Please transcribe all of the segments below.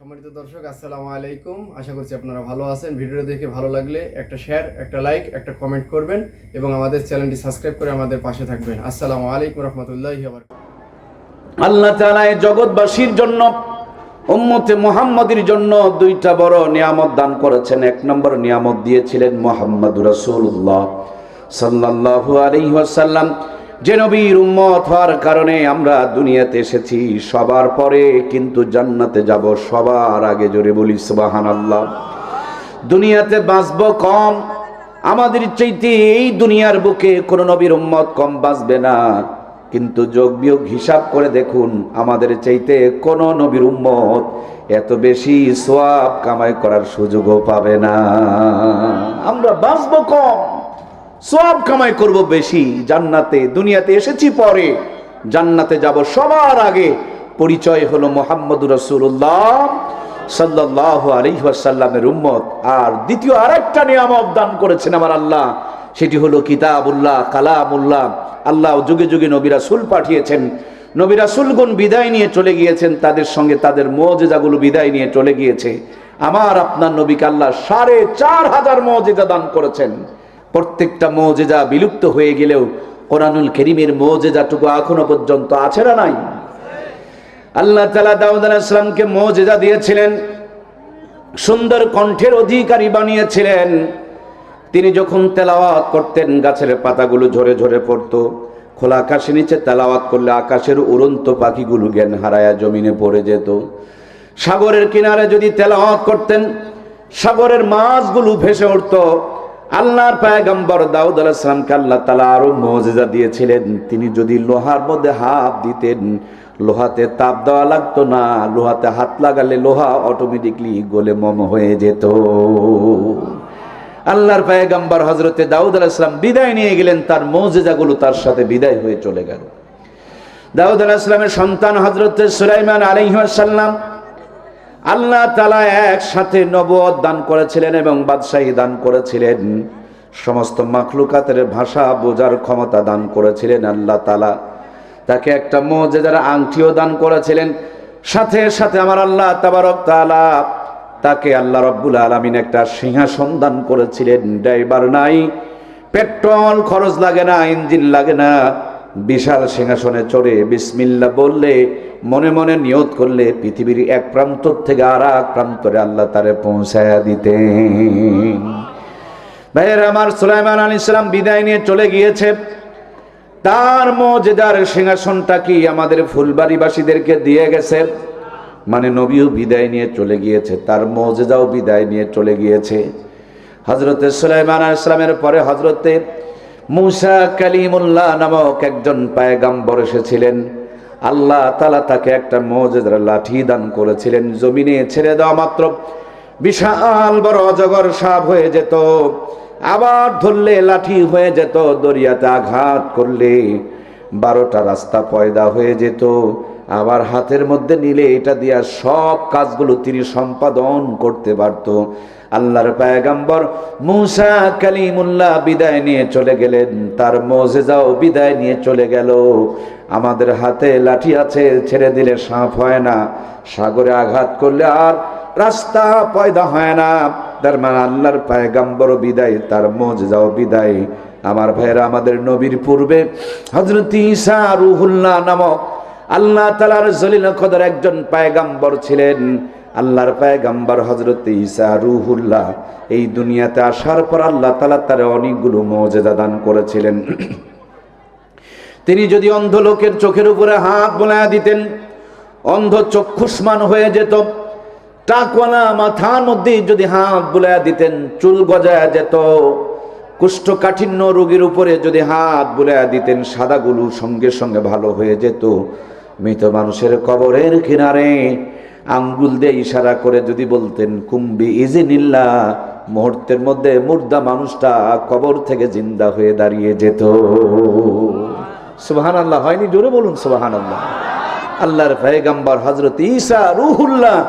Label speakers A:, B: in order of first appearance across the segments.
A: সম্মানিত দর্শক, আসসালামু আলাইকুম। আশা করছি আপনারা ভালো আছেন। ভিডিও দেখে ভালো লাগলে একটা শেয়ার একটা লাইক একটা কমেন্ট করবেন এবং আমাদের চ্যানেলটি সাবস্ক্রাইব করে আমাদের পাশে থাকবেন। আসসালামু আলাইকুম রহমতুল্লাহি
B: আল্লাহ তাআলা জগৎবাসীর জন্য, উম্মতে মুহাম্মাদের জন্য দুইটা বড় নিয়ামত দান করেছেন। এক নম্বর নিয়ামত দিয়েছিলেন মোহাম্মদ রাসূলুল্লাহ সাল্লাল্লাহু আলাইহি যে নবীর উম্মত হওয়ার কারণে আমরা দুনিয়াতে এসেছি, সবার পরে কিন্তু জান্নাতে যাব, সবার আগে জোরে বলি সুবহানাল্লাহ। দুনিয়াতে বাঁচবো কম, আমাদের চাইতে এই দুনিয়ার বুকে কোন নবীর উম্মত কম বাঁচবে না। কিন্তু যোগ বিয়োগ হিসাব করে দেখুন, আমাদের চাইতে কোন নবীর উম্মত এত বেশি সোয়াব কামাই করার সুযোগও পাবে না। আমরা বাঁচবো কম। সোয়াব কামাই করব বেশি, জান্নাতে, দুনিয়াতে এসেছি পরে। জান্নাতে যাব সবার আগে। পরিচয় হলো মোহাম্মদ রসুল্লাহ সাল্লাহ আলহিহাসাল্লামের উম্মত। আর দ্বিতীয় আরেকটা নিয়ামত দান করেছেন আমার আল্লাহ। সেটি হলো কিতাবুল্লাহ, কালামুল্লাহ। আল্লাহ যুগে যুগে নবীরা সুল পাঠিয়েছেন। নবীরা সুলগুন বিদায় নিয়ে চলে গিয়েছেন, তাদের সঙ্গে তাদের মজেজাগুলো বিদায় নিয়ে চলে গিয়েছে। আমার আপনার নবীকে আল্লাহ সাড়ে চার হাজার মজেজা দান করেছেন। প্রত্যেকটা মজেজা বিলুপ্ত হয়ে গেলেও কোরআনুল করিমের মজেজাটুকু এখনও পর্যন্ত আছে না নাই? আল্লাহ তালা দাউদ আলাইসলামকে মজেজা দিয়েছিলেন, সুন্দর কণ্ঠের অধিকারী বানিয়েছিলেন। তিনি যখন তেলাওয়াত করতেন, গাছের পাতাগুলো ঝরে ঝরে পড়তো, খোলা আকাশের নিচে তেলাওয়াত করলে আকাশের উড়ন্ত পাখিগুলো জ্ঞান হারায়া জমিনে পড়ে যেত। সাগরের কিনারে যদি তেলাওয়াত করতেন, সাগরের মাছগুলো ভেসে উঠত আল্লাহর পায়গাম্বর দাউদ আলাইসালামকে আল্লাহ তালা আরও মজেজা দিয়েছিলেন। তিনি যদি লোহার মধ্যে হাত দিতেন, লোহাতে তাপ দেওয়া লাগতো না, লোহাতে হাত লাগালে লোহা অটোমেটিকলি গোলে মম হয়ে যেত। আল্লাহর পায়গাম্বার হজরতে দাউদ আলাইসলাম বিদায় নিয়ে গেলেন, তার মৌজেজাগুলো তার সাথে বিদায় হয়ে চলে গেল। দাউদ আলাইসলামের সন্তান হজরতে সুলাইমান আলাইহাল্লাম আল্লাহ তালা একসাথে নবদ দান করেছিলেন এবং বাদশাহী দান করেছিলেন। সমস্ত মাখলুকাতের ভাষা বোঝার ক্ষমতা দান করেছিলেন আল্লাহ তালা তাকে একটা মজেদার আংটিও দান করেছিলেন। সাথে সাথে আমার আল্লাহ তাবারক তালা তাকে আল্লাহ রব্বুল আলমিন একটা সিংহাসন দান করেছিলেন। ড্রাইভার নাই, পেট্রোল খরচ লাগে না, ইঞ্জিন লাগে না। বিশাল সিংহাসনে চড়ে বিসমিল্লা বললে, মনে মনে নিয়ত করলে পৃথিবীর এক প্রান্ত থেকে আর এক প্রান্তরে আল্লাহ তারে পৌঁছায়া দিতেন। ভাইয়ের, আমার সুলাইমান আলী ইসলাম বিদায় নিয়ে চলে গিয়েছে। তার মজেদার সিংহাসনটা কি আমাদের ফুলবাড়িবাসীদেরকে দিয়ে গেছে? মানে নবীও বিদায় নিয়ে চলে গিয়েছে, তার মজেদাও বিদায় নিয়ে চলে গিয়েছে। হজরতে সুলাইমান ইসলামের পরে হজরতে মুসা কালিমুল্লাহ নামক একজন পায়গাম্বর এসেছিলেন। আল্লাহ তালা তাকে একটা মজেদার লাঠি দান করেছিলেন। জমিনে ছেড়ে দেওয়া মাত্র বিশাল বড় অজগর সাপ হয়ে যেত, আবার ধরলে লাঠি হয়ে যেত, দরিয়াতে আঘাত করলে বারোটা রাস্তা পয়দা হয়ে যেত। আবার হাতের মধ্যে নিলে এটা দিয়া সব কাজগুলো তিনি সম্পাদন করতে পারত। আল্লাহর পায়গাম্বর মুসা কালিমুল্লাহ বিদায় নিয়ে চলে গেলেন। তার মজেজাও বিদায় নিয়ে চলে গেল। আমাদের হাতে লাঠি আছে, ছেড়ে দিলে সাপ হয় না। সাগরে আঘাত করলে আর রাস্তা পয়দা হয় না। তার মানে আল্লাহর পায়গাম্বর বিদায়, তার মজেজাও বিদায়। আমার ভাইয়েরা, আমাদের নবীর পূর্বে হজরত ঈসা রুহুল্লাহ নামক আল্লাহ তালার জলিল খদর একজন পায়গাম্বর ছিলেন। আল্লাহর পায়গাম্বর হজরত ঈসা রুহুল্লাহ এই দুনিয়াতে আসার পর আল্লাহ তালা তার অনেকগুলো মজেদা দান করেছিলেন। তিনি যদি অন্ধ লোকের চোখের উপরে হাত বোলায়া দিতেন, অন্ধ চক্ষুষ্মান হয়ে যেত টাকওয়ালা মাথার মধ্যে যদি হাত বুলাইয়া দিতেন, চুল গজায়া যেত, কুষ্ঠকাঠিন্য রোগীর উপরে যদি হাত বুলাইয়া দিতেন, সাদাগুলো সঙ্গে সঙ্গে ভালো হয়ে যেত। মৃত মানুষের কবরের কিনারে আঙ্গুল দিয়ে ইশারা করে যদি বলতেন কুম্বি ইজিনিল্লা মুহূর্তের মধ্যে মুর্দা মানুষটা কবর থেকে জিন্দা হয়ে দাঁড়িয়ে যেত। সুবাহান আল্লাহ হয়নি? জোরে বলুন সুবাহান আল্লাহ আল্লাহর পেগাম্বার হজরত ঈসা রুহুল্লাহ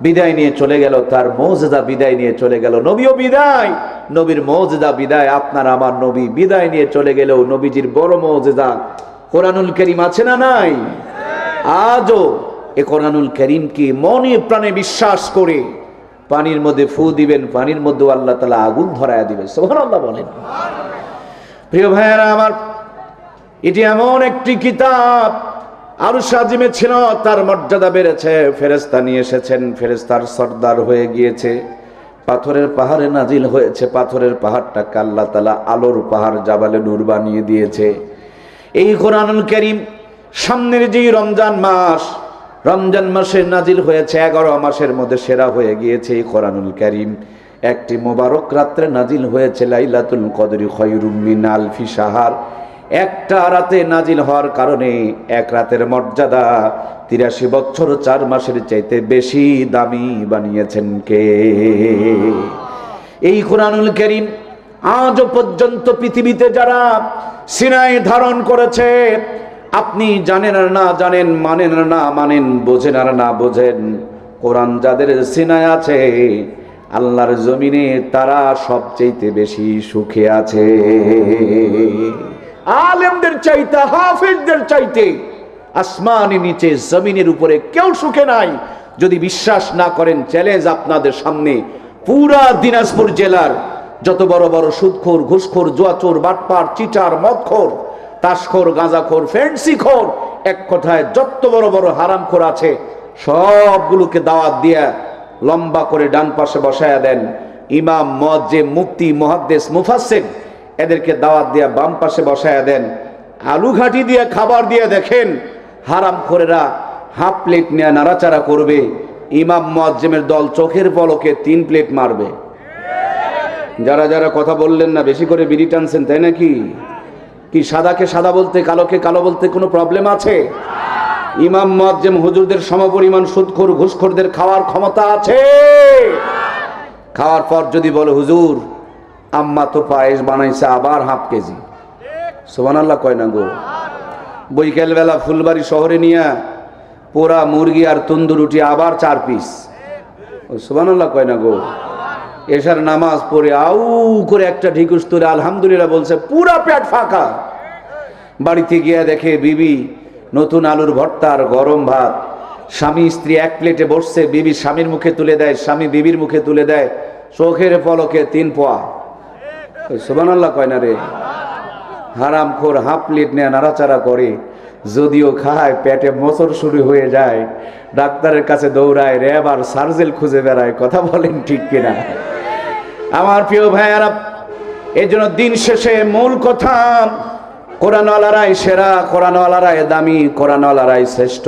B: বিদায় নিয়ে চলে গেল, তার মৌজেদা বিদায় নিয়ে চলে গেল। নবীও বিদায়! নবীর মৌজেদা বিদায়, আপনার আমার নবী বিদায় নিয়ে চলে গেলেও নবীজির বড় মৌজেদা কোরআনুল করিম আছে না নাই? আজও এ কোরআনুল করিমকে মনে প্রাণে বিশ্বাস করে পানির মধ্যে ফু দিবেন, পানির মধ্যে আল্লাহ তালা আগুন ধরায় দিবেন। সোহান আল্লাহ বলেন। প্রিয় ভাইয়েরা, আমার এটি এমন একটি কিতাব আরও সাজিমে ছিল, তার মর্যাদা বেড়েছে ফেরেস্তা নিয়ে এসেছেন ফেরেস্তার সর্দার হয়ে গিয়েছে। পাথরের পাহাড়ে নাজিল হয়েছে, পাথরের পাহাড়টাকে আল্লাহ তালা আলোর পাহাড় জাবালে নূর বানিয়ে দিয়েছে। এই কোরআনুল করিম সামনের যেই রমজান মাস রমজান মাসে নাজিল হয়েছে এগারো মাসের মধ্যে সেরা হয়ে গিয়েছে এই কোরআনুল করিম। একটি মোবারক রাত্রে নাজিল হয়েছে লাইলাতুল কদরি খয়রুম মিন আলফি সাহার একটা রাতে নাজিল হওয়ার কারণে এক রাতের মর্যাদা তিরাশি বছর চার মাসের চাইতে বেশি দামি বানিয়েছেন কে? এই কোরআনুল করিম আজ পর্যন্ত পৃথিবীতে যারা সিনাই ধারণ করেছে আপনি জানেন আর না জানেন, মানেন আর না মানেন, বোঝেন আর না বোঝেন। কোরআন যাদের সিনায় আছে, আল্লাহর জমিনে তারা সবচেয়ে বেশি সুখে আছে। আলেমদের চাইতে, হাফেজদের চাইতে, আসমানি নিচে জমিনের উপরে কেউ সুখে নাই। যদি বিশ্বাস না করেন চ্যালেঞ্জ আপনাদের সামনে। পুরা দিনাজপুর জেলার যত বড় বড় সুদখোর, ঘুষখোর, জুয়াচোর, বাটপার, চিটার, মদখোর তাসখোর, গাঁজাখোর ফেন্সিখোর এক কথায় যত বড় বড় হারামখোর আছে, সবগুলোকে দাওয়াত দিয়া লম্বা করে ডান পাশে বসায়া দেন। ইমাম মজ্জে মুক্তি মহাদ্দেশ মুফাসেক এদেরকে দাওয়াত দিয়া বাম পাশে বসায়া দেন। আলু ঘাটি দিয়ে খাবার দিয়ে দেখেন, হারাম খোরেরা হাফ প্লেট নিয়ে নাড়াচাড়া করবে। ইমাম, মোয়াজ্জেমের দল চোখের পলকে তিন প্লেট মারবে। যারা যারা কথা বললেন না, বেশি করে বিড়ি টানছেন, তাই নাকি? কি সাদাকে সাদা বলতে, কালোকে কালো বলতে কোনো প্রবলেম আছে? ইমাম, মোয়াজ্জেম হুজুরদের সমপরিমাণ সুদখোর, ঘুষখোরদের খাওয়ার ক্ষমতা আছে? খাওয়ার পর যদি বলে, হুজুর, আম্মা তো পায়েস বানাইছে আবার হাফ কেজি। সোমান আল্লাহ কয় না গো। বৈকাল বেলা ফুলবাড়ি শহরে নিয়ে পোড়া মুরগি আর তন্দুর রুটি আবার চার পিস সোমান আল্লাহ কয় না গো। এসার নামাজ পড়ে আউ করে একটা ঢিকুস তুলে আলহামদুলিল্লাহ বলছে, পুরা পেট ফাঁকা। বাড়িতে গিয়ে দেখে বিবি, নতুন আলুর ভর্তা আর গরম ভাত। স্বামী, স্ত্রী এক প্লেটে বসছে, বিবি স্বামীর মুখে তুলে দেয়, স্বামী বিবির মুখে তুলে দেয়, চোখের পলকে তিন পোয়া। সোবান আল্লাহ কয় না রে? হারাম খোর হাফ প্লেট নিয়ে নাড়াচাড়া করে। যদিও খায়, পেটে মোচর শুরু হয়ে যায়। ডাক্তারের কাছে দৌড়ায় র্যাব আর সার্জেল খুঁজে বেড়ায়, কথা বলেন ঠিক কিনা? আমার প্রিয় ভাইয়ারা এই জন্য দিন শেষে মূল কথা, কোরআনওয়ালারাই সেরা, কোরআনওয়ালারাই দামি, কোরআনওয়ালারাই শ্রেষ্ঠ।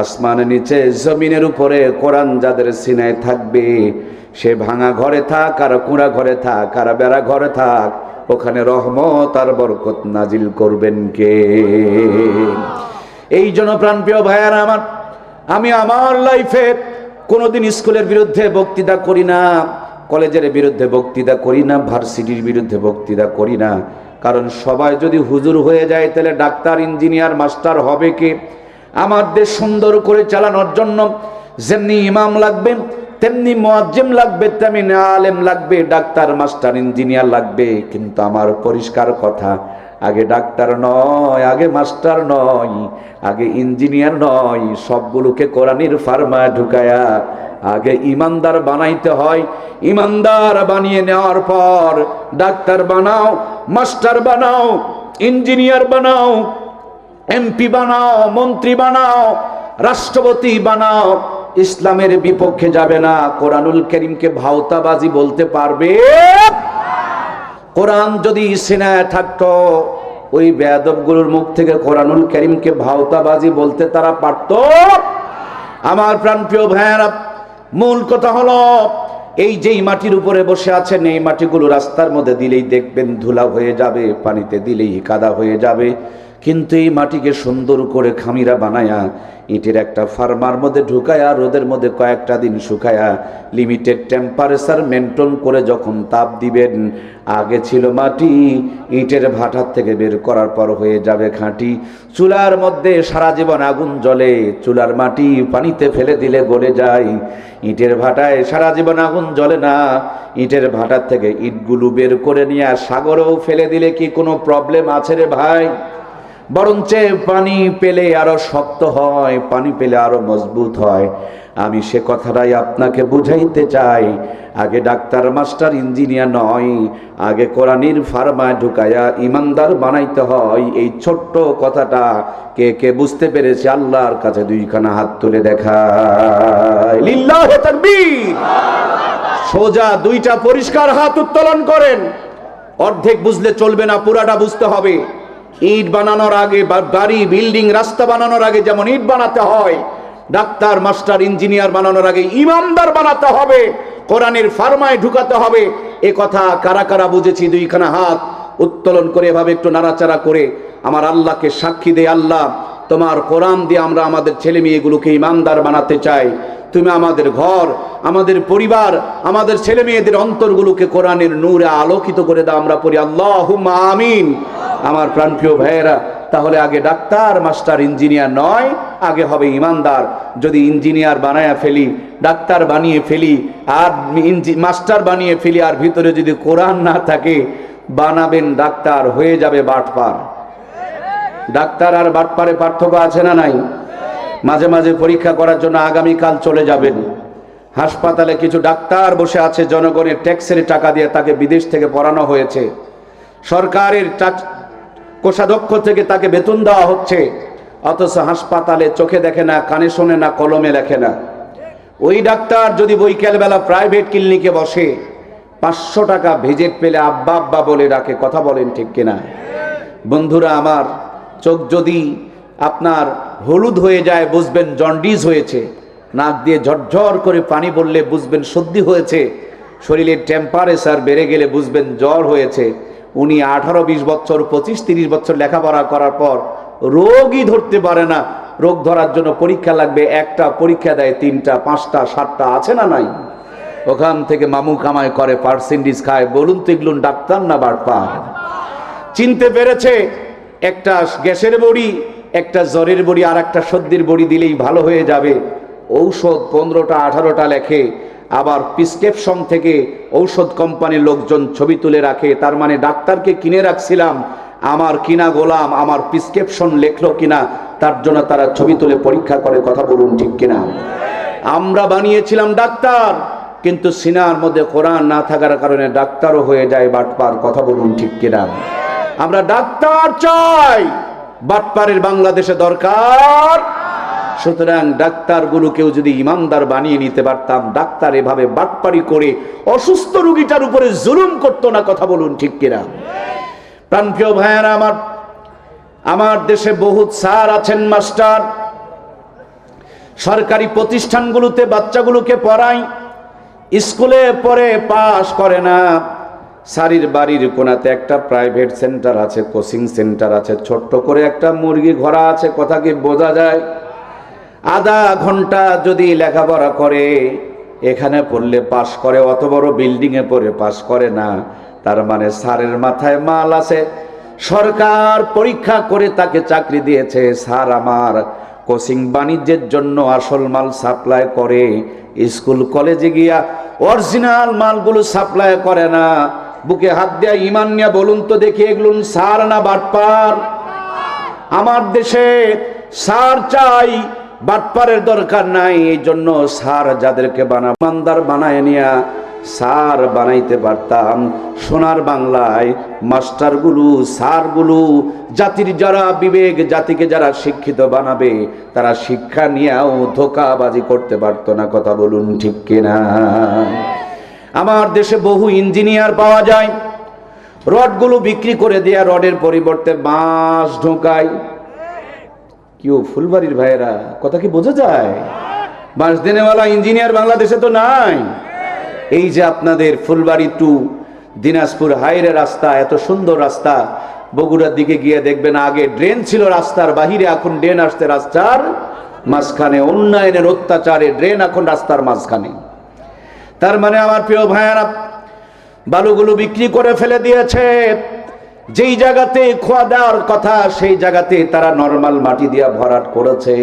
B: আসমানের নিচে, জমিনের উপরে, কোরআন যাদের সিনায় থাকবে, সে ভাঙা ঘরে থাক, আর কুঁড়া ঘরে থাক, আর বেড়া ঘরে থাক ওখানে রহমত আর বরকত নাজিল করবেন কে? এই জন্য প্রাণপ্রিয় ভাইয়ারা আমার, আমি আমার লাইফে কোনোদিন স্কুলের বিরুদ্ধে বক্তৃতা করি না, কলেজের বিরুদ্ধে বক্তৃতা করি না, ভার্সিটির বিরুদ্ধে বক্তৃতা করি না। কারণ সবাই যদি হুজুর হয়ে যায়, তাহলে ডাক্তার, ইঞ্জিনিয়ার, মাস্টার হবে কে? আমার দেশ সুন্দর করে চালানোর জন্য যেমনি ইমাম লাগবে তেমনি মোয়াজ্জেম লাগবে, তেমনি আলেম লাগবে, ডাক্তার, মাস্টার, ইঞ্জিনিয়ার লাগবে। কিন্তু আমার পরিষ্কার কথা, আগে ডাক্তার নয়, আগে মাস্টার নয়, আগে ইঞ্জিনিয়ার নয়, সবগুলোকে কোরআনির ফার্মা ঢুকায়া আগে ইমানদার বানাইতে হয়। ইমানদার বানিয়ে নেওয়ার পর ডাক্তার বানাও, মাস্টার বানাও, ইঞ্জিনিয়ার বানাও, এমপি বানাও, মন্ত্রী বানাও, রাষ্ট্রপতি বানাও ইসলামের বিপক্ষে যাবে না। কোরআনুল করিমকে ভাওতাবাজি বলতে পারবে? কোরআন যদি সিনায় থাকতো, ওই বেয়াদবগুলোর মুখ থেকে কোরআনুল করিমকে ভাওতাবাজি বলতে তারা পারত? আমার প্রাণপ্রিয় ভাইয়ারা, মূল কথা হলো, এই যেই মাটির উপরে বসে আছেন, এই মাটিগুলো রাস্তার মধ্যে দিলেই দেখবেন ধুলা হয়ে যাবে, পানিতে দিলেই কাদা হয়ে যাবে। কিন্তু এই মাটিকে সুন্দর করে খামিরা বানায়া, ইটের একটা ফার্মার মধ্যে ঢুকায়া, রোদের মধ্যে কয়েকটা দিন শুকায়া লিমিটেড টেম্পারেচার মেনটেন করে যখন তাপ দিবেন, আগে ছিল মাটি, ইটের ভাটার থেকে বের করার পর হয়ে যাবে খাঁটি। চুলার মধ্যে সারা জীবন আগুন জ্বলে, চুলার মাটি পানিতে ফেলে দিলে গলে যায়। ইটের ভাটায় সারা জীবন আগুন জ্বলে না, ইটের ভাটার থেকে ইটগুলো বের করে নিয়ে সাগরেও ফেলে দিলে কি কোনো প্রবলেম আছে রে ভাই? বরঞ্চে পানি পেলে আরও শক্ত হয়, পানি পেলে আরও মজবুত হয়। আমি সে কথাটাই আপনাকে বুঝাইতে চাই। আগে ডাক্তার, মাস্টার, ইঞ্জিনিয়ার নয়, আগে কোরআনির ফার্মায় ঢুকায়া ইমানদার বানাইতে হয়। এই ছোট্ট কথাটা কে কে বুঝতে পেরেছে? আল্লাহর কাছে দুইখানা হাত তুলে দেখায়। সোজা দুইটা পরিষ্কার হাত উত্তোলন করেন। অর্ধেক বুঝলে চলবে না, পুরাটা বুঝতে হবে। ইট বানানোর আগে বাড়ি বিল্ডিং, রাস্তা বানানোর আগে যেমন ইট বানাতে হয়, ডাক্তার, মাস্টার, ইঞ্জিনিয়ার বানানোর আগে ইমামদার বানাতে হবে, কোরআনের ফার্মায় ঢুকাতে হবে। এ কথা কারা কারা বুঝেছি? দুইখানা হাত উত্তোলন করে এভাবে একটু নাড়াচাড়া করে আমার আল্লাহকে সাক্ষী দেয় আল্লাহ। তোমার কোরআন দিয়ে আমরা আমাদের ছেলে মেয়েগুলোকে ইমানদার বানাতে চাই। তুমি আমাদের ঘর, আমাদের পরিবার, আমাদের ছেলে মেয়েদের অন্তরগুলোকে কোরআনের নূরে আলোকিত করে দাও, আমরা পড়ি আল্লাহ আমিন। আমার প্রাণপ্রিয় ভাইয়েরা, তাহলে আগে ডাক্তার, মাস্টার, ইঞ্জিনিয়ার নয়, আগে হবে ইমানদার। যদি ইঞ্জিনিয়ার বানায়া ফেলি, ডাক্তার বানিয়ে ফেলি, আর মাস্টার বানিয়ে ফেলি, আর ভিতরে যদি কোরআন না থাকে, বানাবেন ডাক্তার, হয়ে যাবে বাটপার। ডাক্তার আর বাটপারে পার্থক্য আছে না নাই? মাঝে মাঝে পরীক্ষা করার জন্য আগামীকাল চলে যাবেন। হাসপাতালে কিছু ডাক্তার বসে আছে, জনগণের ট্যাক্সের টাকা দিয়ে তাকে বিদেশ থেকে পড়ানো হয়েছে। সরকারের কোষাধ্যক্ষ থেকে তাকে বেতন দেওয়া হচ্ছে। অথচ হাসপাতালে চোখে দেখে না, কানে শোনে না, কলমে লেখে না। ওই ডাক্তার যদি বৈকালবেলা প্রাইভেট ক্লিনিকে বসে, পাঁচশো টাকা ভিজিট পেলে আব্বা আব্বা বলে ডাকে, কথা বলেন ঠিক কিনা? বন্ধুরা আমার চোখ যদি আপনার হলুদ হয়ে যায়, বুঝবেন জন্ডিস হয়েছে। নাক দিয়ে ঝরঝর করে পানি বললে বুঝবেন সর্দি হয়েছে। শরীরের টেম্পারেচার বেড়ে গেলে বুঝবেন জ্বর হয়েছে। উনি আঠারো, বিশ বছর, পঁচিশ, তিরিশ বছর লেখাপড়া করার পর রোগই ধরতে পারে না। রোগ ধরার জন্য পরীক্ষা লাগবে, একটা পরীক্ষা দেয়, তিনটা, পাঁচটা, সাতটা, আছে না নাই? ওখান থেকে মামু কামাই করে, পার্সেন্টেজ খায়। বলুন তো ডাক্তার না বাটপা চিনতে পেরেছে? একটা গ্যাসের বড়ি, একটা জ্বরের বড়ি, আর একটা সর্দির বড়ি দিলেই ভালো হয়ে যাবে। ঔষধ পনেরোটা, আঠারোটা লেখে। আবার প্রিসক্রিপশন থেকে ঔষধ কোম্পানির লোকজন ছবি তুলে রাখে। তার মানে ডাক্তারকে কিনে রাখছিলাম। আমার কিনা গোলাম, আমার প্রিসক্রিপশন লেখলো কিনা, তার জন্য তারা ছবি তুলে পরীক্ষা করে, কথা বলুন ঠিক কিনা। আমরা বানিয়েছিলাম ডাক্তার, কিন্তু সিনার মধ্যে কোরআন না থাকার কারণে ডাক্তারও হয়ে যায় বাটপার, কথা বলুন ঠিক কিনা। আমরা ডাক্তার চাই। বাটপারের বাংলাদেশে দরকার। সুতরাং ডাক্তারগুলোকেও যদি ইমানদার বানিয়ে নিতে পারতাম, ডাক্তার এভাবে বাটপারি করে অসুস্থ রুগীটার উপরে জুলুম করতো না, কথা বলুন ঠিক কিনা? প্রাণপ্রিয় ভাইয়ারা, আমার আমার দেশে বহুত স্যার আছেন মাস্টার। সরকারি প্রতিষ্ঠানগুলোতে বাচ্চাগুলোকে পড়াই, স্কুলে পড়ে পাশ করে না। সারির বাড়ির কোনাতে একটা প্রাইভেট সেন্টার আছে কোচিং সেন্টার আছে, ছোট্ট করে একটা মুরগি ঘোড়া আছে, কথা কি বোঝা যায়? আধা ঘণ্টা যদি লেখাপড়া করে, এখানে পড়লে পাস করে, অত বড় বিল্ডিংয়ে পড়ে পাস করে না, তার মানে সারের মাথায় মাল আছে। সরকার পরীক্ষা করে তাকে চাকরি দিয়েছে, স্যার, আমার কোচিং বাণিজ্যের জন্য আসল মাল সাপ্লাই করে, স্কুল কলেজে গিয়া অরিজিনাল মালগুলো সাপ্লাই করে না। বুকে হাত দেয়া ইমান নিয়া বলুন তো দেখি এগুলো সার না বাটপার? আমার দেশে সার চাই, বাটপারের দরকার নাই, এই জন্য সার যাদেরকে বানা মান্দার বানায় নিয়া সার বানাইতে পারতাম। সোনার বাংলায় মাস্টারগুলো, সারগুলো, জাতির যারা বিবেক, জাতিকে যারা শিক্ষিত বানাবে, তারা শিক্ষা নিয়েও ধোকাবাজি করতে পারতো না, কথা বলুন ঠিক কিনা? আমার দেশে বহু ইঞ্জিনিয়ার পাওয়া যায়। রডগুলো বিক্রি করে দেয়া রডের পরিবর্তে বাঁশ ঢোকায় কেউ ফুলবাড়ির ভাইয়েরা, কথা কি বোঝা যায়? বাঁশ দেনেওয়ালা ইঞ্জিনিয়ার বাংলাদেশে তো নাই। এই যে আপনাদের ফুলবাড়ি টু দিনাজপুর হাইরে রাস্তা, এত সুন্দর রাস্তা, বগুড়ার দিকে গিয়ে দেখবেন আগে ড্রেন ছিল রাস্তার, বাহিরে এখন ড্রেন আসতে রাস্তার মাঝখানে, উন্নয়নের অত্যাচারে ড্রেন এখন রাস্তার মাঝখানে। তার মানে আমার প্রিয় ভাইয়ারা, বালুগুলো বিক্রি করে ফেলে দিয়েছে। যেই জায়গাতে খোয়া দেওয়ার কথা, সেই জায়গাতে তারা নর্মাল মাটি দিয়া ভরাট করেছে।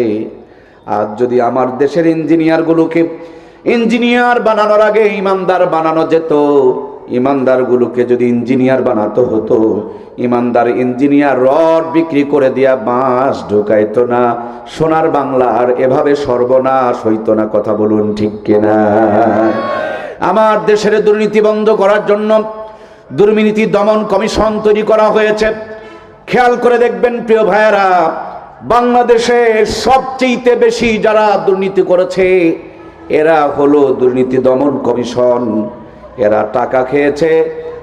B: আর যদি আমার দেশের ইঞ্জিনিয়ারগুলোকে ইঞ্জিনিয়ার বানানোর আগে ইমানদার বানানো যেত, ইমানদারগুলোকে যদি ইঞ্জিনিয়ার বানাতো হতো, ইমানদার ইঞ্জিনিয়ার রড বিক্রি করে দিয়া বাঁশ ঢুকাইতো না, সোনার বাংলার এভাবে সর্বনাশ হইতো না, কথা বলুন ঠিক কিনা? আমার দেশের দুর্নীতি বন্ধ করার জন্য দুর্নীতি দমন কমিশন তৈরি করা হয়েছে। খেয়াল করে দেখবেন, প্রিয় ভাইয়েরা, বাংলাদেশে সবচেয়ে বেশি যারা দুর্নীতি করেছে, এরা হলো দুর্নীতি দমন কমিশন। এরা টাকা খেয়েছে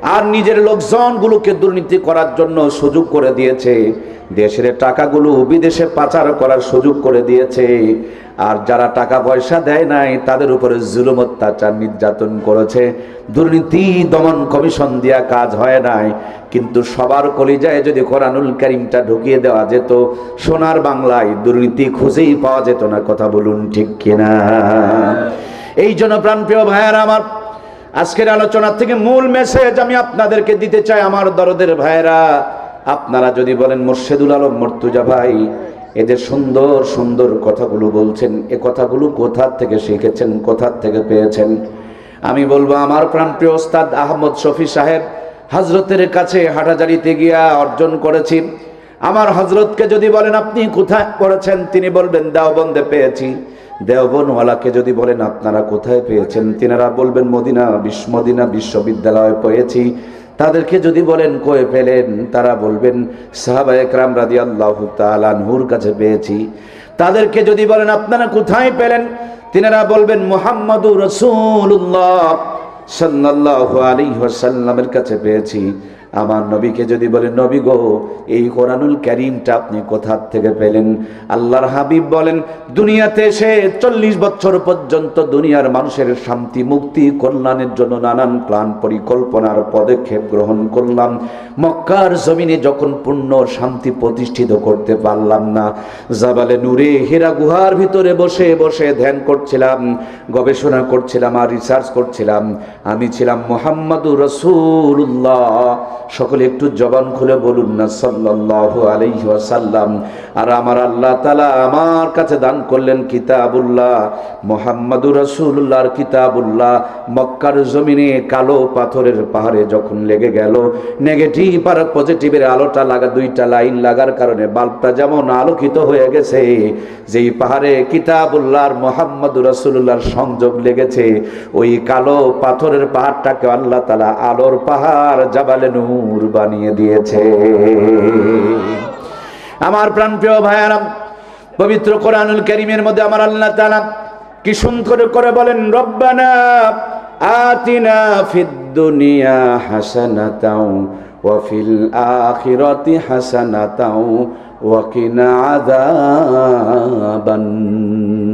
B: আর নিজের লোকজনগুলোকে দুর্নীতি করার জন্য সুযোগ করে দিয়েছে। দেশের টাকাগুলো বিদেশে পাচার করার সুযোগ করে দিয়েছে। আর যারা টাকা পয়সা দেয় নাই, তাদের উপরে জুলুম অত্যাচার নির্যাতন করেছে। দুর্নীতি দমন কমিশন দিয়া কাজ হয় নাই। কিন্তু সবার কলিজায় যদি কোরআনুল করিমটা ঢুকিয়ে দেওয়া যেত, সোনার বাংলায় দুর্নীতি খুঁজেই পাওয়া যেত না, কথা বলুন ঠিক কিনা? এই জন্য প্রাণপ্রিয় ভাইয়ারা আমার আজকের আলোচনা থেকে মূল মেসেজ আমি আপনাদেরকে দিতে চাই আমার দরদের ভাইয়েরা। আপনারা যদি বলেন, মোর্শেদুল আলম মর্তুজা ভাই, এদের সুন্দর সুন্দর কথাগুলো বলছেন। এ কথাগুলো কোথার থেকে শিখেছেন, কোথার থেকে পেয়েছেন? আমি বলব, আমার প্রাণপ্রিয় ওস্তাদ আহমদ শফি সাহেব হজরতের কাছে হাটাজারিতে গিয়া অর্জন করেছি। আমার হজরতকে যদি বলেন, আপনি কোথায় পড়েছেন? তিনি বলবেন, দেওবন্দে পেয়েছি। দেওবনওয়ালাকে যদি বলেন, আপনারা কোথায় পেয়েছেন? তিনারা বলবেন, মদিনা, বিশ্ব মদিনা বিশ্ববিদ্যালয়ে পেয়েছি তাদেরকে যদি বলেন কয়ে পেলেন? তারা বলবেন, সাহাবা একরাম রাদি আল্লাহ তালানহুর কাছে পেয়েছি। তাদেরকে যদি বলেন, আপনারা কোথায় পেলেন? তিনারা বলবেন, মোহাম্মদুর রসুল্লাহ সাল্লাল্লাহু আলাইহি ওয়াসাল্লামের কাছে পেয়েছি। আমার নবীকে যদি বলেন, নবী গো, এই কোরআনুল কারীমটা আপনি কোথার থেকে পেলেন? আল্লাহর হাবিব বলেন, দুনিয়াতে এসে চল্লিশ বছর পর্যন্ত দুনিয়ার মানুষের শান্তি, মুক্তি, কল্যাণের জন্য নানান প্ল্যান পরিকল্পনার পদক্ষেপ গ্রহণ করলাম। মক্কার জমিনে যখন পূর্ণ শান্তি প্রতিষ্ঠিত করতে পারলাম না, জাবালে নূরে হীরা গুহার ভিতরে বসে বসে ধ্যান করছিলাম, গবেষণা করছিলাম আর রিসার্চ করছিলাম। আমি ছিলাম মোহাম্মদুর রসুল্লাহ সকলে একটু জবান খুলে বলুন না, সাল্লাল্লাহু আলাইহি ওয়াসাল্লাম। আর আমার আল্লাহ তাআলা আমার কাছে দান করলেন কিতাবুল্লাহ, মোহাম্মদুর রাসূলুল্লাহর কিতাবুল্লাহ। মক্কার জমিনে কালো পাথরের পাহাড়ে যখন লেগে গেল, নেগেটিভ আর পজিটিভের আলোটা লাগা, দুইটা লাইন লাগার কারণে বাল্বটা যেমন আলোকিত হয়ে গেছে, যেই পাহাড়ে কিতাবুল্লাহর, মোহাম্মদুর রাসূলুল্লাহর সংযোগ লেগেছে, ওই কালো পাথরের পাহাড়টাকে আল্লাহ তাআলা আলোর পাহাড় জাবালে নূর বানিয়ে দিয়েছে। আমার প্রাণপ্রিয় ভাইয়ারাম, পবিত্র কোরআনুল করিমের মধ্যে আমার আল্লাহ তাআলা কি সুন্দর করে বলেন, রব্বানা আতিনা ফিদ দুনিয়া হাসানাতাও ওয়া ফিল আখিরাতি হাসানাতাও ওয়া কিনা আযাবান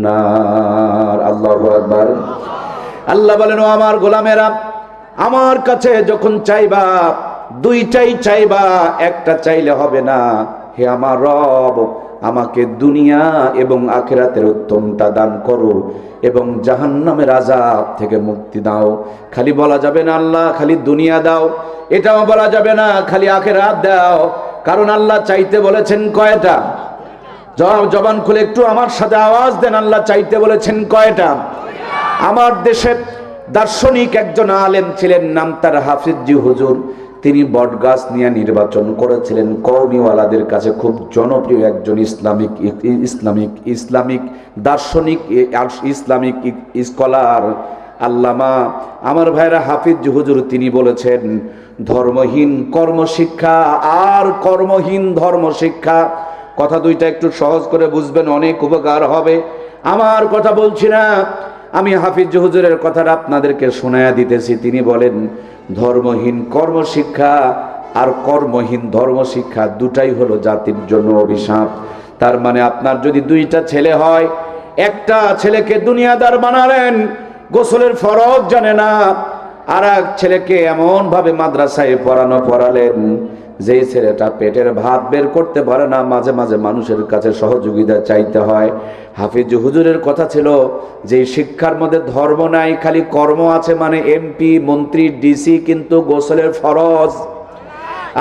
B: নার আল্লাহু আকবার। আল্লাহ বলেন, ও আমার গোলামেরা, আমার কাছে যখন চাইবা দুইটাই চাইবা, একটা চাইলে হবে না। হে আমার রব, আমাকে দুনিয়া এবং আখেরাতের উত্তমটা দান করো এবং জাহান্নামের আজাব থেকে মুক্তি দাও। খালি বলা যাবে না আল্লাহ, খালি দুনিয়া দাও। এটাও বলা যাবে না, খালি আখেরাত দাও। কারণ আল্লাহ চাইতে বলেছেন কয়টা? জবান খুলে একটু আমার সাথে আওয়াজ দেন, আল্লাহ চাইতে বলেছেন কয়টা? আমার দেশের দার্শনিক একজন আলেম ছিলেন, নাম তার হাফিজি হুজুর। তিনি বটগাছ নিয়ে নির্বাচন করেছিলেন। কৌমিওয়ালাদের কাছে খুব জনপ্রিয় একজন ইসলামিক ইসলামিক ইসলামিক দার্শনিক ইসলামিক স্কলার আল্লামা আমার ভাইরা হাফিজ হুজুর, তিনি বলেছেন, ধর্মহীন কর্মশিক্ষা, আর কর্মহীন ধর্মশিক্ষা। কথা দুইটা একটু সহজ করে বুঝবেন, অনেক উপকার হবে। আমার কথা বলছি না, আমি হাফিজ হুজুরের কথাটা আপনাদেরকে শোনায়া দিতেছি। তিনি বলেন ধর্মহীন কর্মশিক্ষা আর কর্মহীন ধর্মশিক্ষা দুটাই হলো জাতির জন্য অভিশাপ। তার মানে আপনার যদি দুইটা ছেলে হয়, একটা ছেলেকে দুনিয়াদার বানালেন, গোসলের ফরজ জানে না আর এক ছেলেকে এমনভাবে মাদ্রাসায় পড়ানো পড়ালেন যে ছেলেটা পেটের ভাত বের করতে পারে না, মাঝে মাঝে মানুষের কাছে সহযোগিতা চাইতে হয়। হাফিজ হুজুরের কথা ছিল যে, শিক্ষার মধ্যে ধর্ম নাই, খালি কর্ম আছে মানে এমপি মন্ত্রী ডিসি কিন্তু গোসলের ফরজ।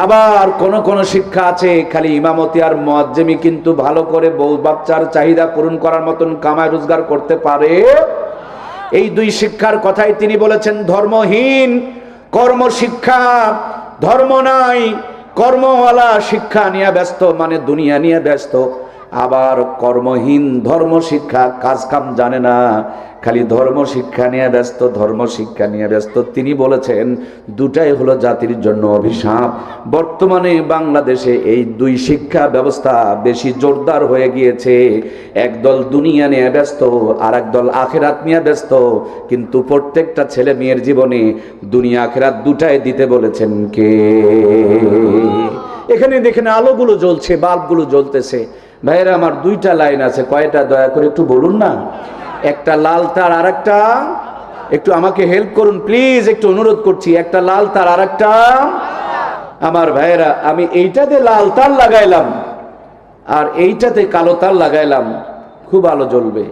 B: আবার কোন কোন শিক্ষা আছে, খালি ইমামতি আর মজ্জেমি কিন্তু ভালো করে বউ বাচ্চার চাহিদা পূরণ করার মতন কামায় রোজগার করতে পারে। এই দুই শিক্ষার কথাই তিনি বলেছেন, ধর্মহীন, কর্মশিক্ষা, ধর্ম নাই কর্মওয়ালা শিক্ষা নিয়ে ব্যস্ত মানে দুনিয়া নিয়ে ব্যস্ত। আবার কর্মহীন ধর্ম শিক্ষা কাজ কাম জানে না, খালি ধর্ম শিক্ষা নিয়ে ব্যস্ত ধর্ম শিক্ষা নিয়ে ব্যস্ত। তিনি বলেছেন, দুটাই হলো জাতির জন্য অভিশাপ। বর্তমানে বাংলাদেশে এই দুই শিক্ষা ব্যবস্থা বেশি জোরদার হয়ে গিয়েছে। একদল দুনিয়া নিয়ে ব্যস্ত আর একদল আখেরাত নিয়ে ব্যস্ত। কিন্তু প্রত্যেকটা ছেলে মেয়ের জীবনে দুনিয়া আখেরাত দুটাই দিতে বলেছেন কে? এখানে দেখেন আলোগুলো জ্বলছে, বাল্বগুলো জ্বলতেছে। ভাইয়েরা, আমার দুইটা লাইন আছে, কয়টা? দয়া করে একটু বলুন না। একটা লাল তার আর একটা একটু আমাকে হেল্প করুন প্লিজ একটু অনুরোধ করছি। একটা লাল তার আর একটা আমার ভাইয়েরা, আমি এইটাতে লাল তার লাগাইলাম, আর এইটাতে কালো তার লাগাইলাম, খুব আলো জ্বলবে।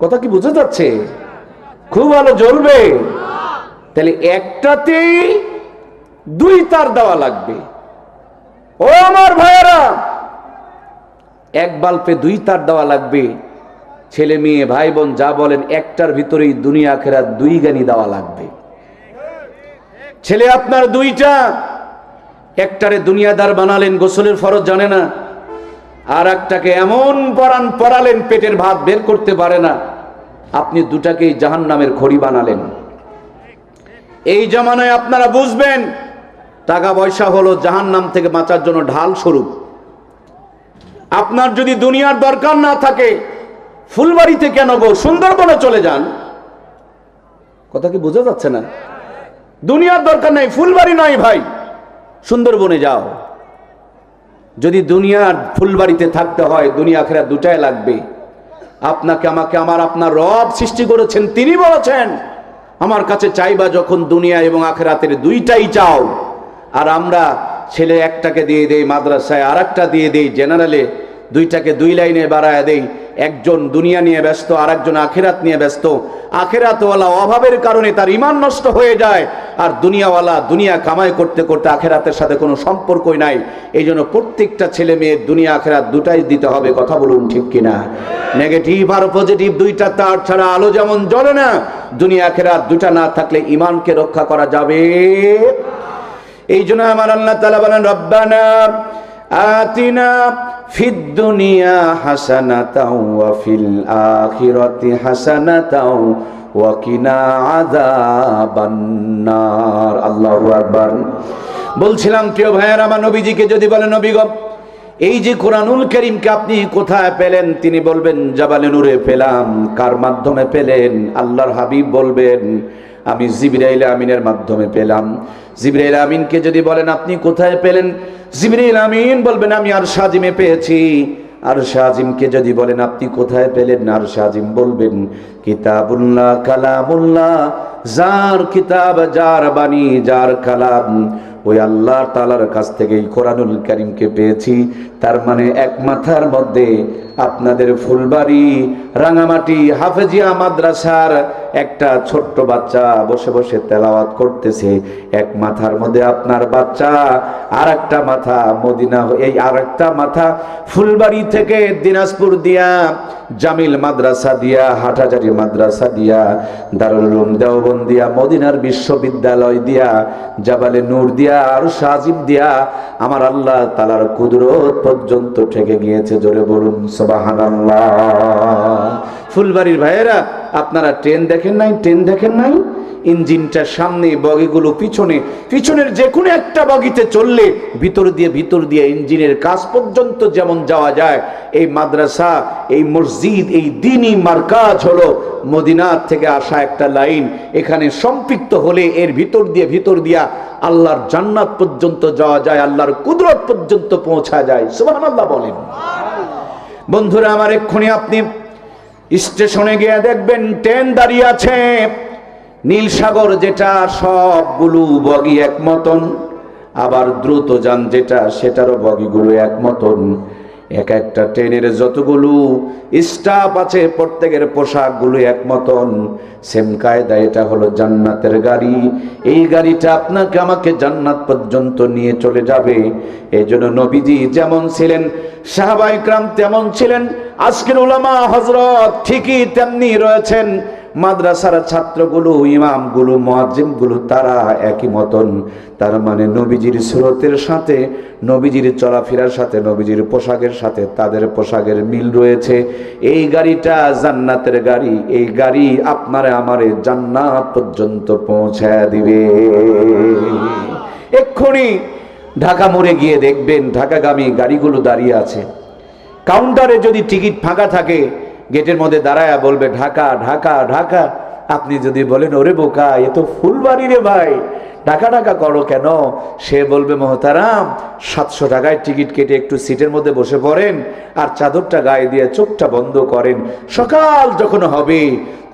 B: কথা কি বুঝে যাচ্ছে? খুব আলো জ্বলবে। তাহলে একটাতেই দুই তার দেওয়া লাগবে। ও আমার ভাইয়েরা এক বাল্পে দুই তার দেওয়া লাগবে। ছেলে, মেয়ে ভাই বোন যা বলেন, একটার ভিতরেই দুনিয়া খেরা দুই গানি দেওয়া লাগবে। ছেলে, আপনার দুইটা। একটারে দুনিয়াদার বানালেন, গোসলের ফরজ জানে না। আর একটাকে এমন পরান পরালেন, পেটের ভাত বের করতে পারে না। আপনি দুটাকেই জাহান নামের খড়ি বানালেন। এই জমানায় আপনারা বুঝবেন, টাকা পয়সা হলো জাহান নাম থেকে বাঁচার জন্য ঢাল স্বরূপ। আপনার যদি দুনিয়ার দরকার না থাকে, ফুলবাড়িতে কেন গো? সুন্দরবনে চলে যান। কথা কি বোঝা যাচ্ছে না? দুনিয়ার দরকার নাই, ফুলবাড়ি নয় ভাই। সুন্দরবনে যাও। যদি দুনিয়ার ফুলবাড়িতে থাকতে হয়, দুনিয়া খেরা দুটাই লাগবে। আপনাকে, আমাকে, আমার, আপনার রব সৃষ্টি করেছেন, তিনি বলেছেন, আমার কাছে চাইবা যখন দুনিয়া এবং আখেরাতের দুইটাই চাও, আর আমরা ছেলে একটাকে দিয়ে দেই, মাদ্রাসায় আর দিয়ে দেই জেনারেলে দুইটাকে দুই লাইনে বাড়ায় দেই। একজন দুনিয়া নিয়ে ব্যস্ত আর একজন আখেরাত নিয়ে ব্যস্ত। আখেরাতওয়ালা অভাবের কারণে তার ইমান নষ্ট হয়ে যায়। আর দুনিয়াওয়ালা দুনিয়া কামাই করতে করতে আখেরাতের সাথে কোনো সম্পর্কই নাই। এই জন্য প্রত্যেকটা ছেলে মেয়ের দুনিয়া আখেরাত দুটাই দিতে হবে, কথা বলুন ঠিক কিনা? নেগেটিভ আর পজিটিভ দুইটা, তার ছাড়া আলো যেমন জ্বলে না, দুনিয়া আখেরাত দুটা না থাকলে ইমানকে রক্ষা করা যাবে এই জন্য আমার আল্লাহ তালা বলেন, রব্বানা আতিনা ফিদ দুনিয়া হাসানাতাও ওয়া ফিল আখিরাতি হাসানাতাও ওয়া কিনা আযাবান নার আল্লাহু আকবার। বলছিলাম, প্রিয় ভাইয়ের, আমার নবীজিকে যদি বলেন নবী এই যে কোরআনুল করিমকে আপনি কোথায় পেলেন? তিনি বলবেন, জাবালে নূরে পেলাম। কার মাধ্যমে পেলেন? আল্লাহর হাবিব বলবেন আমি জিবরাইল আমিনের মাধ্যমে পেলাম। জিবরাইল আমিনকে যদি বলেন, আপনি কোথায় পেলেন? জিবরাইল আমিন বলবেন, আমি আর সাজিমে পেয়েছি। আর সাজিমকে যদি বলেন, আপনি কোথায় পেলেন? আর সাজিম বলবেন, কিতাবুল্লাহ, কালামুল্লাহ, যার কিতাব, যার বাণী, যার কালাম। ওই আল্লাহ তালার কাছ থেকে এই কোরআনুল করিমকে পেয়েছি। তার মানে এক মাথার মধ্যে আপনাদের ফুলবাড়ি, রাঙামাটি, হাফেজিয়া মাদ্রাসার একটা ছোট্ট বাচ্চা বসে বসে তেলাওয়াত করতেছে। এক মাথার মধ্যে আপনার বাচ্চা আর একটা মাথা মদিনা এই আর একটা মাথা ফুলবাড়ি থেকে দিনাজপুর দিয়া, জামিল মাদ্রাসা দিয়া হাটাজারি মাদ্রাসা দিয়া, দারুল দিয়া, মদিনার বিশ্ববিদ্যালয় দিয়া, জাবালে নূর দিয়া আর সাজিব দিয়া আমার আল্লাহ তালার কুদরত পর্যন্ত ঠেকে গিয়েছে। জোরে বলুন সবাহান ফুলবাড়ির ভাইয়েরা, আপনারা ট্রেন দেখেন নাই? ট্রেন দেখেন নাই? ইঞ্জিনটা সামনে, বগিগুলো পিছনে, পিছনের যে কোনো একটা বগিতে চললে ভিতর দিয়ে ভিতর দিয়ে ইঞ্জিনের কাজ পর্যন্ত যেমন যাওয়া যায়। এই মাদ্রাসা, এই মসজিদ, এই দিনই মার্কাজ হলো মদিনার থেকে আসা একটা লাইন। এখানে সম্পৃক্ত হলে এর ভিতর দিয়ে ভিতর দিয়া আল্লাহর জান্নাত পর্যন্ত যাওয়া যায়, আল্লাহর কুদরত পর্যন্ত পৌঁছা যায়। সুবহানাল্লাহ বলেন। বন্ধুরা, আমার এক্ষুনি আপনি স্টেশনে গিয়ে দেখবেন, ট্রেন দাঁড়িয়ে আছে। নীল সাগর যেটা, সবগুলো বগি এক মতন আবার দ্রুত যান যেটা, সেটারও বগিগুলো এক মতন এক একটা ট্রেনের যতগুলো স্টাফ আছে, প্রত্যেকের পোশাকগুলো এক মতন সেম কায়দা, এটা হলো জান্নাতের গাড়ি। এই গাড়িটা আপনাকে আমাকে জান্নাত পর্যন্ত নিয়ে চলে যাবে। এই জন্য নবীজি যেমন ছিলেন সাহাবাই ক্রাম তেমন ছিলেন। আজকের উলামা হজরত ঠিকই তেমনি রয়েছেন। মাদ্রাসার ছাত্রগুলো, ইমামগুলো, মুয়াজ্জিমগুলো, তারা একই মতন। তার মানে নবীজির স্রোতের সাথে, নবীজির চলাফেরার সাথে, নবীজির পোশাকের সাথে তাদের পোশাকের মিল রয়েছে। এই গাড়িটা জান্নাতের গাড়ি, এই গাড়ি আপনারে আমারে জান্নাত পর্যন্ত পৌঁছায় দিবে। এক্ষুনি ঢাকা মোড়ে গিয়ে দেখবেন, ঢাকাগামী গাড়িগুলো দাঁড়িয়ে আছে। কাউন্টারে যদি টিকিট ফাঁকা থাকে গেটের মধ্যে দাঁড়ায় বলবে, ঢাকা ঢাকা ঢাকা। আপনি যদি বলেন, ওরে বোকা, এ তো ফুলবাড়ি রে ভাই। ঢাকা ঢাকা করো কেন? সে বলবে, মহতারাম, সাতশো টাকায় টিকিট কেটে একটু সিটের মধ্যে বসে পড়েন আর চাদরটা গায়ে দিয়ে চোখটা বন্ধ করেন। সকাল যখন হবে,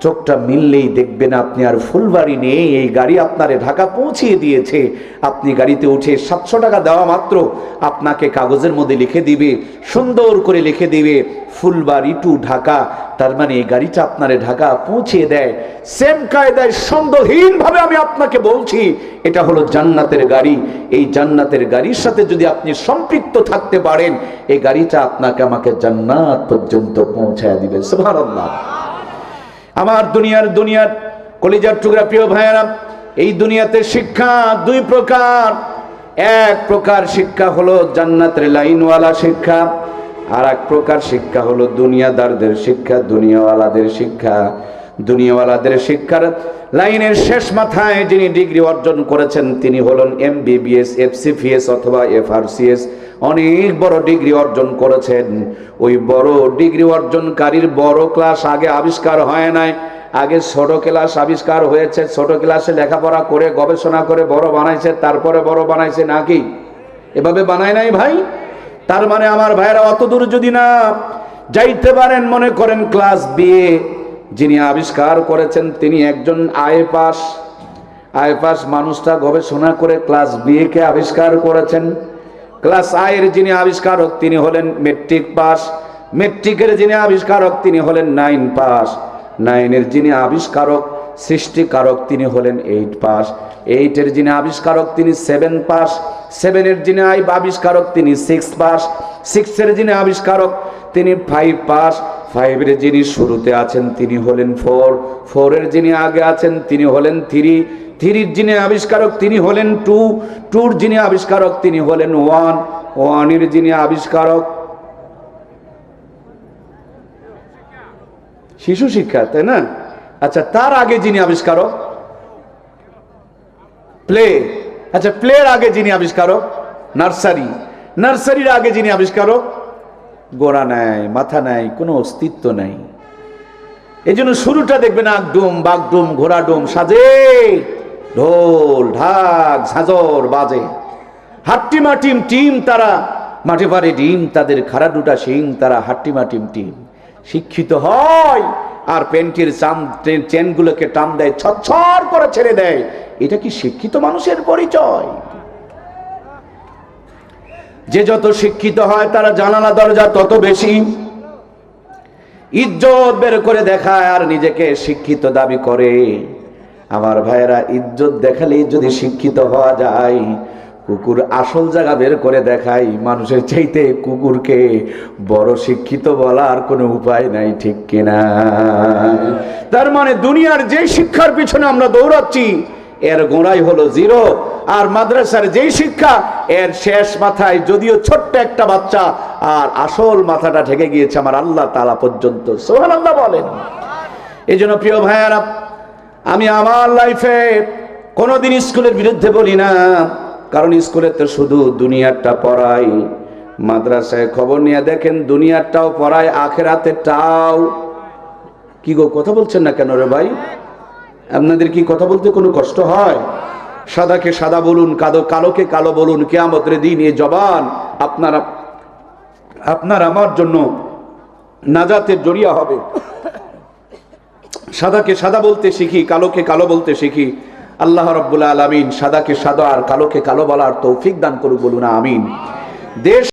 B: চোখটা মিললেই দেখবেন আপনি আর ফুলবাড়ি নেই। এই গাড়ি আপনারে ঢাকা পৌঁছিয়ে দিয়েছে। আপনি গাড়িতে উঠে সাতশো টাকা দেওয়া মাত্র আপনাকে কাগজের মধ্যে লিখে দিবে, সুন্দর করে লিখে দিবে, ফুলবাড়ি টু ঢাকা। তার মানে এই গাড়িটা আপনারে ঢাকা পৌঁছিয়ে দেয়। সেম কায়দায় সন্দেহহীন ভাবে আমি আপনাকে বলছি এটা হলো জান্নাতের গাড়ি। এই জান্নাতের গাড়ির সাথে যদি আপনি সম্পৃক্ত থাকতে পারেন, এই গাড়িটা আপনাকে আমাকে জান্নাত পর্যন্ত পৌঁছায় দিবে। সুবহানাল্লাহ। আমার দুনিয়ার দুনিয়ার কলিজার টুকরা প্রিয় ভাইয়েরা, এই দুনিয়াতে শিক্ষা দুই প্রকার। এক প্রকার শিক্ষা হলো জান্নাতের লাইনওয়ালা শিক্ষা আর এক প্রকার শিক্ষা হলো দুনিয়াদারদের শিক্ষা, দুনিয়াওয়ালাদের শিক্ষা। দুনিয়াওয়ালাদের শিক্ষার লাইনের শেষ মাথায় যিনি ডিগ্রি অর্জন করেছেন, তিনি হলেন এম বিবিএস এফসিপিএস অথবা এফআরসিএস। অনেক বড় ডিগ্রি অর্জন করেছেন। ওই বড় ডিগ্রি অর্জনকারীর বড় ক্লাস আগে আবিষ্কার হয় নাই। আগে ছোট ক্লাস আবিষ্কার হয়েছে, ছোট ক্লাসে লেখাপড়া করে, গবেষণা করে, বড় বানাইছে, তারপরে বড় বানাইছে নাকি? এভাবে বানায় নাই ভাই? তার মানে আমার ভাইরা অত দূর যদি না যাইতে পারেন, মনে করেন ক্লাস বিয়ে যিনি আবিষ্কার করেছেন, তিনি একজন আয় পাস আয় পাস মানুষটা গবেষণা করে ক্লাস বিয়ে কে আবিষ্কার করেছেন। ক্লাস আয়ের যিনি আবিষ্কারক, তিনি হলেন মেট্রিক পাস। মেট্রিকের যিনি আবিষ্কারক, তিনি হলেন নাইন পাস। নাইনের যিনি আবিষ্কারক, সৃষ্টিকারক, তিনি হলেন এইট পাস। এইটের যিনি আবিষ্কারক, তিনি সেভেন পাস। সেভেনের যিনি আবিষ্কারক, তিনি সিক্স পাস। সিক্সের যিনি আবিষ্কারক, তিনি ফাইভ পাস। ফাইভের যিনি শুরুতে আছেন তিনি হলেন ফোর। ফোরের যিনি আগে আছেন তিনি হলেন থ্রি। থ্রির যিনি আবিষ্কারক তিনি হলেন টু। টুর যিনি আবিষ্কারক তিনি হলেন ওয়ান। ওয়ানের যিনি আবিষ্কারক শিশু শিক্ষা, তাই না? আচ্ছা তার আগে যিনি আবিষ্কারক? প্লে। আচ্ছা প্লের আগে যিনি আবিষ্কারক? নার্সারি। নার্সারির আগে যিনি আবিষ্কারক? গোড়া নাই, মাথা নাই, কোনো অস্তিত্ব নাই। এই জন্য শুরুটা দেখবেন আগডুম, বাগডুম, ঘোড়াডুম, সাজে, ঢোল, ঢাক, ঝাঁঝর বাজে। হাট্টিমা টিম টিম তারা, মাঠে পারে ডিম, তাদের খাড়া দুটা শিং, তারা হাট্টিমা টিম। টিম শিক্ষিত হয়, আর প্যান্টের চাম চেনগুলোকে টান দেয়, ছচ্ছর করে ছেড়ে দেয়। এটা কি শিক্ষিত মানুষের পরিচয়? যে যত শিক্ষিত হয়, তারা জানালা দরজা তত বেশি। ইজ্জত বের করে দেখায় আর নিজেকে শিক্ষিত দাবি করে। আমার ভাইয়েরা, ইজ্জত দেখালেই যদি শিক্ষিত হওয়া যায়, কুকুর আসল জায়গা বের করে দেখাই মানুষের চাইতে কুকুরকে বড় শিক্ষিত বলার কোনো উপায় নাই, ঠিক কিনা? তার মানে দুনিয়ার যে শিক্ষার পিছনে আমরা দৌড়াচ্ছি, এর গোড়াই হলো জিরো। আর মাদ্রাসার যেই শিক্ষা, এর শেষ মাথায় যদিও ছোট্ট একটা বাচ্চা, আর আসল মাথাটা ঢেকে গিয়েছে আমার আল্লাহ তালা পর্যন্ত। সোহান আল্লাহ বলেন। এই জন্য প্রিয় ভাইয়ারা, আমি আমার লাইফে কোনোদিন স্কুলের বিরুদ্ধে বলি না, কারণ স্কুলে তো শুধু দুনিয়ারটা পড়াই। মাদ্রাসায় খবর নিয়ে দেখেন দুনিয়ারটাও পড়ায় আখেরাতেরটাও। কি গো, কথা বলছেন না কেন রে ভাই? আপনাদের কি কথা বলতে কোনো কষ্ট হয়? সাদাকে সাদা বলুন, কাদো কালোকে কালো বলুন, কেয়ামতের দিন এ জবান আপনারা আপনার আমার জন্য নাজাতের জড়িয়া হবে। সাদাকে সাদা বলতে শিখি, কালোকে কালো বলতে শিখি। আল্লাহ রব্বুল আলমিন সাদাকে সাদা আর কালোকে কালো বলার তৌফিক দান করুক বলুন, আমিন। দেশ